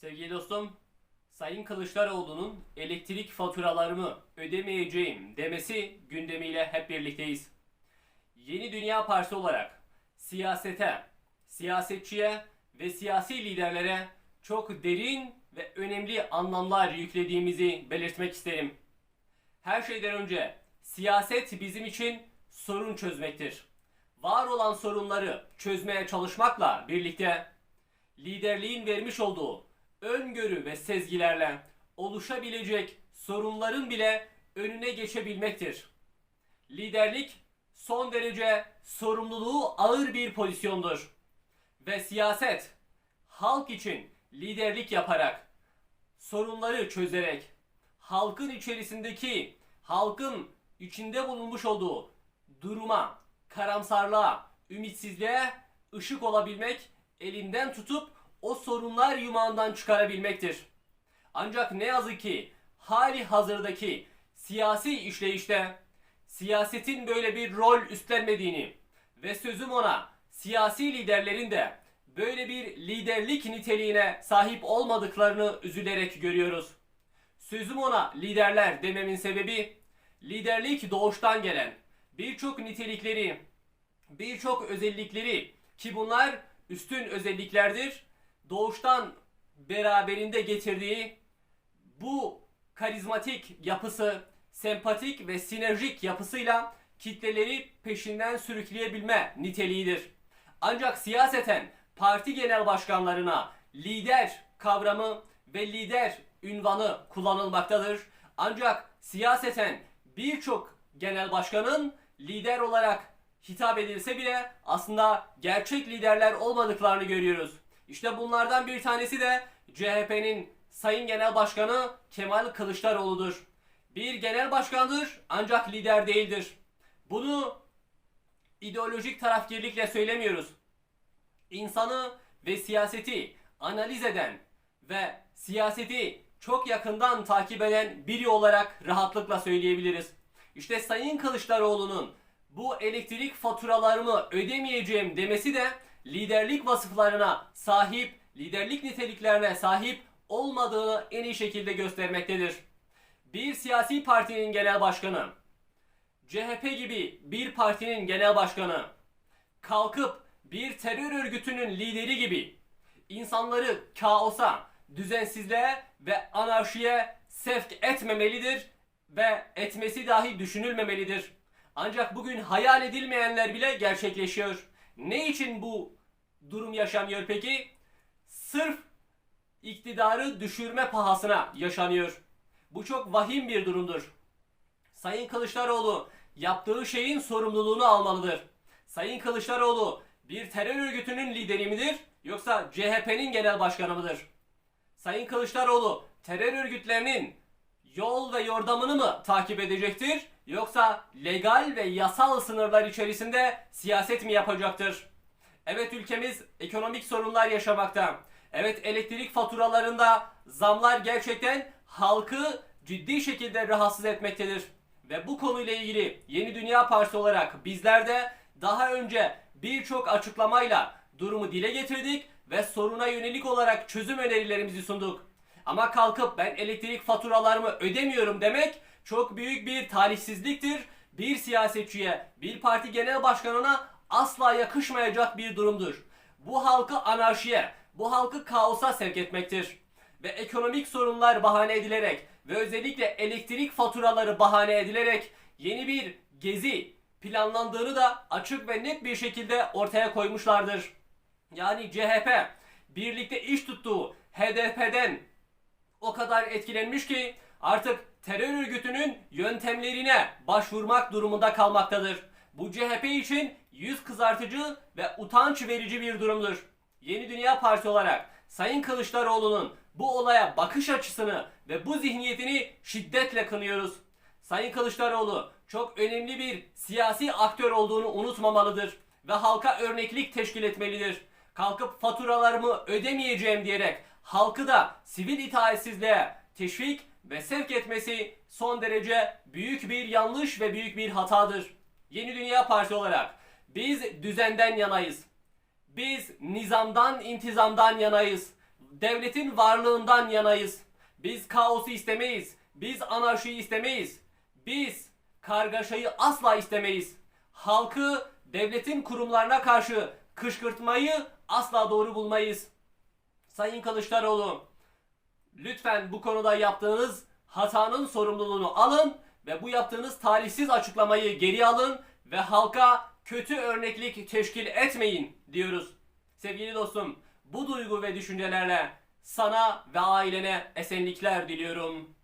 Sevgili dostum, Sayın Kılıçdaroğlu'nun elektrik faturalarımı ödemeyeceğim demesi gündemiyle hep birlikteyiz. Yeni Dünya Partisi olarak siyasete, siyasetçiye ve siyasi liderlere çok derin ve önemli anlamlar yüklediğimizi belirtmek isterim. Her şeyden önce siyaset bizim için sorun çözmektir. Var olan sorunları çözmeye çalışmakla birlikte liderliğin vermiş olduğu öngörü ve sezgilerle oluşabilecek sorunların bile önüne geçebilmektir. Liderlik son derece sorumluluğu ağır bir pozisyondur. Ve siyaset halk için liderlik yaparak, sorunları çözerek, halkın içerisindeki, halkın içinde bulunmuş olduğu duruma, karamsarlığa, ümitsizliğe ışık olabilmek, elinden tutup o sorunlar yumağından çıkarabilmektir. Ancak ne yazık ki hali hazırdaki siyasi işleyişte siyasetin böyle bir rol üstlenmediğini ve sözüm ona siyasi liderlerin de böyle bir liderlik niteliğine sahip olmadıklarını üzülerek görüyoruz. Sözüm ona liderler dememin sebebi liderlik doğuştan gelen birçok nitelikleri, birçok özellikleri ki bunlar üstün özelliklerdir. Doğuştan beraberinde getirdiği bu karizmatik yapısı, sempatik ve sinerjik yapısıyla kitleleri peşinden sürükleyebilme niteliğidir. Ancak siyaseten parti genel başkanlarına lider kavramı ve lider ünvanı kullanılmaktadır. Ancak siyaseten birçok genel başkanın lider olarak hitap edilse bile aslında gerçek liderler olmadıklarını görüyoruz. İşte bunlardan bir tanesi de CHP'nin Sayın Genel Başkanı Kemal Kılıçdaroğlu'dur. Bir genel başkandır ancak lider değildir. Bunu ideolojik tarafgirlikle söylemiyoruz. İnsanı ve siyaseti analiz eden ve siyaseti çok yakından takip eden biri olarak rahatlıkla söyleyebiliriz. İşte Sayın Kılıçdaroğlu'nun bu elektrik faturalarımı ödemeyeceğim demesi de liderlik vasıflarına sahip, liderlik niteliklerine sahip olmadığını en iyi şekilde göstermektedir. Bir siyasi partinin genel başkanı, CHP gibi bir partinin genel başkanı kalkıp bir terör örgütünün lideri gibi insanları kaosa, düzensizliğe ve anarşiye sevk etmemelidir ve etmesi dahi düşünülmemelidir. Ancak bugün hayal edilmeyenler bile gerçekleşiyor. Ne için bu durum yaşanıyor peki? Sırf iktidarı düşürme pahasına yaşanıyor. Bu çok vahim bir durumdur. Sayın Kılıçdaroğlu yaptığı şeyin sorumluluğunu almalıdır. Sayın Kılıçdaroğlu bir terör örgütünün lideri midir yoksa CHP'nin genel başkanı mıdır? Sayın Kılıçdaroğlu terör örgütlerinin yol ve yordamını mı takip edecektir yoksa legal ve yasal sınırlar içerisinde siyaset mi yapacaktır? Evet ülkemiz ekonomik sorunlar yaşamakta. Evet elektrik faturalarında zamlar gerçekten halkı ciddi şekilde rahatsız etmektedir. Ve bu konuyla ilgili Yeni Dünya Partisi olarak bizler de daha önce birçok açıklamayla durumu dile getirdik ve soruna yönelik olarak çözüm önerilerimizi sunduk. Ama kalkıp ben elektrik faturalarımı ödemiyorum demek çok büyük bir talihsizliktir. Bir siyasetçiye, bir parti genel başkanına asla yakışmayacak bir durumdur. Bu halkı anarşiye, bu halkı kaosa sevk etmektir. Ve ekonomik sorunlar bahane edilerek ve özellikle elektrik faturaları bahane edilerek yeni bir gezi planlandığını da açık ve net bir şekilde ortaya koymuşlardır. Yani CHP birlikte iş tuttuğu HDP'den o kadar etkilenmiş ki artık terör örgütünün yöntemlerine başvurmak durumunda kalmaktadır. Bu CHP için yüz kızartıcı ve utanç verici bir durumdur. Yeni Dünya Partisi olarak Sayın Kılıçdaroğlu'nun bu olaya bakış açısını ve bu zihniyetini şiddetle kınıyoruz. Sayın Kılıçdaroğlu çok önemli bir siyasi aktör olduğunu unutmamalıdır ve halka örneklik teşkil etmelidir. Kalkıp faturalarımı ödemeyeceğim diyerek halkı da sivil itaatsizliğe teşvik ve sevk etmesi son derece büyük bir yanlış ve büyük bir hatadır. Yeni Dünya Partisi olarak biz düzenden yanayız. Biz nizamdan, intizamdan yanayız. devletin varlığından yanayız. Biz kaosu istemeyiz. Biz anarşiyi istemeyiz. Biz kargaşayı asla istemeyiz. Halkı devletin kurumlarına karşı kışkırtmayı asla doğru bulmayız. Sayın Kılıçdaroğlu, lütfen bu konuda yaptığınız hatanın sorumluluğunu alın ve bu yaptığınız talihsiz açıklamayı geri alın ve halka kötü örneklik teşkil etmeyin diyoruz. Sevgili dostum, bu duygu ve düşüncelerle sana ve ailene esenlikler diliyorum.